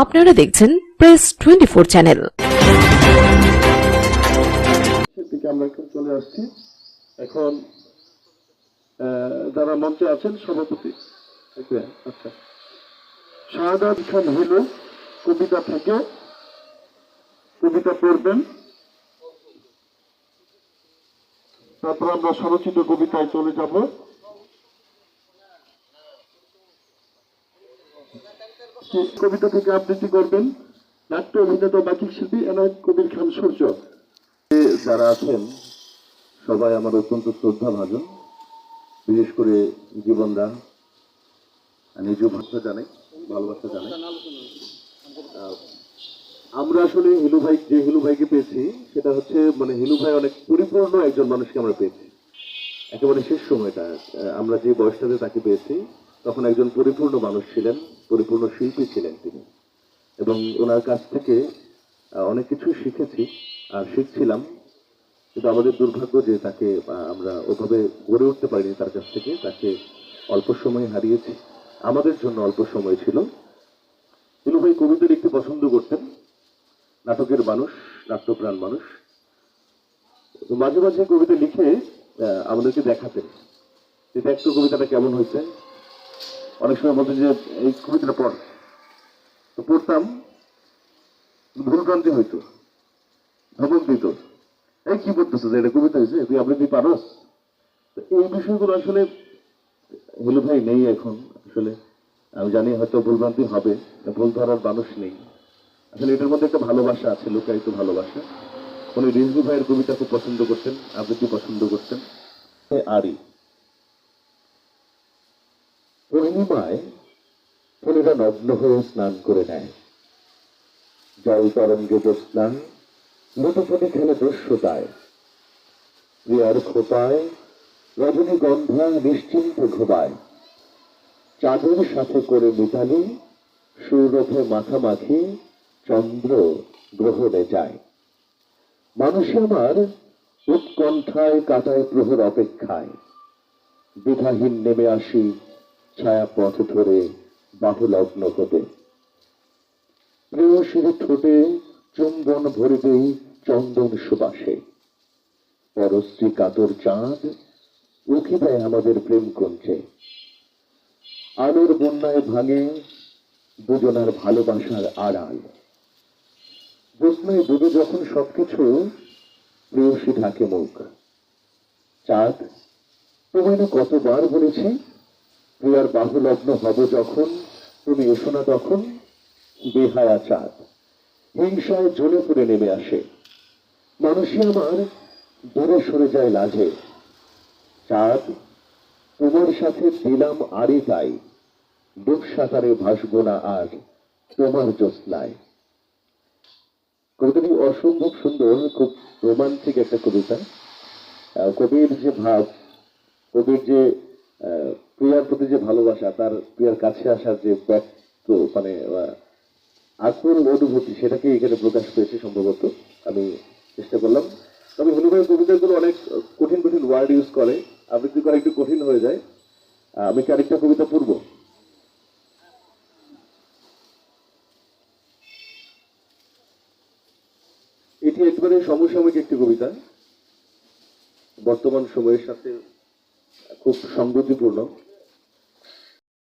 আপনারা দেখছেন press twenty four channel আমরা চলে আসছি। এখন যারা মঞ্চে আছেন, সভাপতি। আচ্ছা। শাহাদাত খান হিলু কবিতা থেকে। কবিতা পড়বেন। তারপর আমরা স্বরচিত কবিতায় চলে যাব। কবিতা থেকে আবৃত্তি করবেন নাট্য অভিনেতা বাকিক শিল্পী এনায়ত কবির খান সূর্য। যারা আছেন সবাই আমার অত্যন্ত শ্রদ্ধা ভাজন বিশেষ করে জীবনদা নিজেও ভাষা জানাই ভালোবাসা আহ, আমরা আসলে হিলু ভাই যে হিলু ভাইকে পেয়েছি সেটা হচ্ছে মানে হিলু ভাই অনেক পরিপূর্ণ একজন মানুষকে আমরা পেয়েছি। একেবারে শেষ সময়টা আমরা যে বয়সটাতে তাকে পেয়েছি তখন একজন পরিপূর্ণ মানুষ ছিলেন, পরিপূর্ণ শিল্পী ছিলেন তিনি। এবং ওনার কাছ থেকে অনেক কিছু শিখেছি, আর শিখছিলাম। কিন্তু আমাদের দুর্ভাগ্য যে তাকে আমরা ওভাবে গড়ে উঠতে পারিনি তার কাছ থেকে। তাকে অল্প সময় হারিয়েছি। আমাদের জন্য অল্প সময় ছিল। তিনি ভাই কবিতা লিখতে পছন্দ করতেন। নাটকের মানুষ, নাট্যপ্রাণ মানুষ। মাঝে মাঝে কবিতা লিখে আমাদেরকে দেখাতেন। যে দেখতো কবিতাটা কেমন হয়েছে? অনেক সময় বলতেন যে এই কবিতাটা পড়। তো পড়তাম ভুলভ্রান্তি হইতো, ধমক দিত। এই কি করতেছো যে এটা কবিতা হয়েছে তুই আপনি তুই পারস? তো এই বিষয়গুলো আসলে হলু ভাই নেই এখন। আসলে আমি জানি হয়তো ভুলভ্রান্তি হবে ভুল ধরার মানুষ নেই। আসলে এটার মধ্যে একটা ভালোবাসা আছে, লুকায়িত ভালোবাসা। উনি রিজভু ভাইয়ের কবিতা খুব পছন্দ করতেন আবৃত্তি পছন্দ করতেন। আরই পূর্ণিমায় ফুলেরা নগ্ন হয়ে স্নান করে নেয়। জল তরঙ্গে স্নান, লুটোপুটি খেলে দস্যতায় প্রিয়ার খোপায় রজনীগন্ধা নিশ্চিন্ত ঘুমায় চাঁদের সাথে করে মিতালি সৌরভে মাখামাখি চন্দ্র গ্রহণে যায়। মানুষে আমার উৎকণ্ঠায় কাটায় প্রহর অপেক্ষায়। বিধাহীন নেমে আসি ছায়া পথ ধরে বাহুলগ্ন হতে। প্রেয়সীর ঠোঁটে চুম্বন ভরে চন্দন সুবাসে। পরশ্রী কাতর চাঁদ উঠে দেয় আমাদের প্রেম কঞ্চে আলোর বন্যায় ভাঙে দুজনার ভালোবাসার আড়াল। জ্যোৎস্নায় ডুবে যখন সবকিছু প্রেয়সী ঢাকে মুখ। চাঁদ তোমায় না কতবার বলেছি? প্রিয়ার বাহুলগ্ন হব যখন, তুমি এসো না তখন, বেহায়া চাঁদ। হিংসায় জ্বলে পড়ে নেমে আসে। মানুষই আমার দূরে সরে যায় লাজে। চাঁদ, তোমার সাথে দিলাম আরে তাই। ডুব সাঁতারে ভাসবো না আর তোমার জ্যোৎস্নায়। কবিতাটি অসম্ভব সুন্দর, খুব রোমান্টিক একটা কবিতা। কবির যে ভাব, কবির যে প্রিয়ার প্রতি যে ভালোবাসা, তার প্রিয়ার কাছে আসার যে ব্যক্ত মানে আকুল অনুভূতি, সেটাকে এখানে প্রকাশ পেয়েছে সম্ভবত, আমি চেষ্টা করলাম। তবে হনুমানের কবিতাগুলো অনেক কঠিন কঠিন ওয়ার্ড ইউজ করে, আবৃত্তি করা একটু কঠিন হয়ে যায়। আমি কি আরেকটা কবিতা পড়ব? এটি একেবারে সমসাময়িক একটি কবিতা। বর্তমান সময়ের সাথে খুব সংগতিপূর্ণ।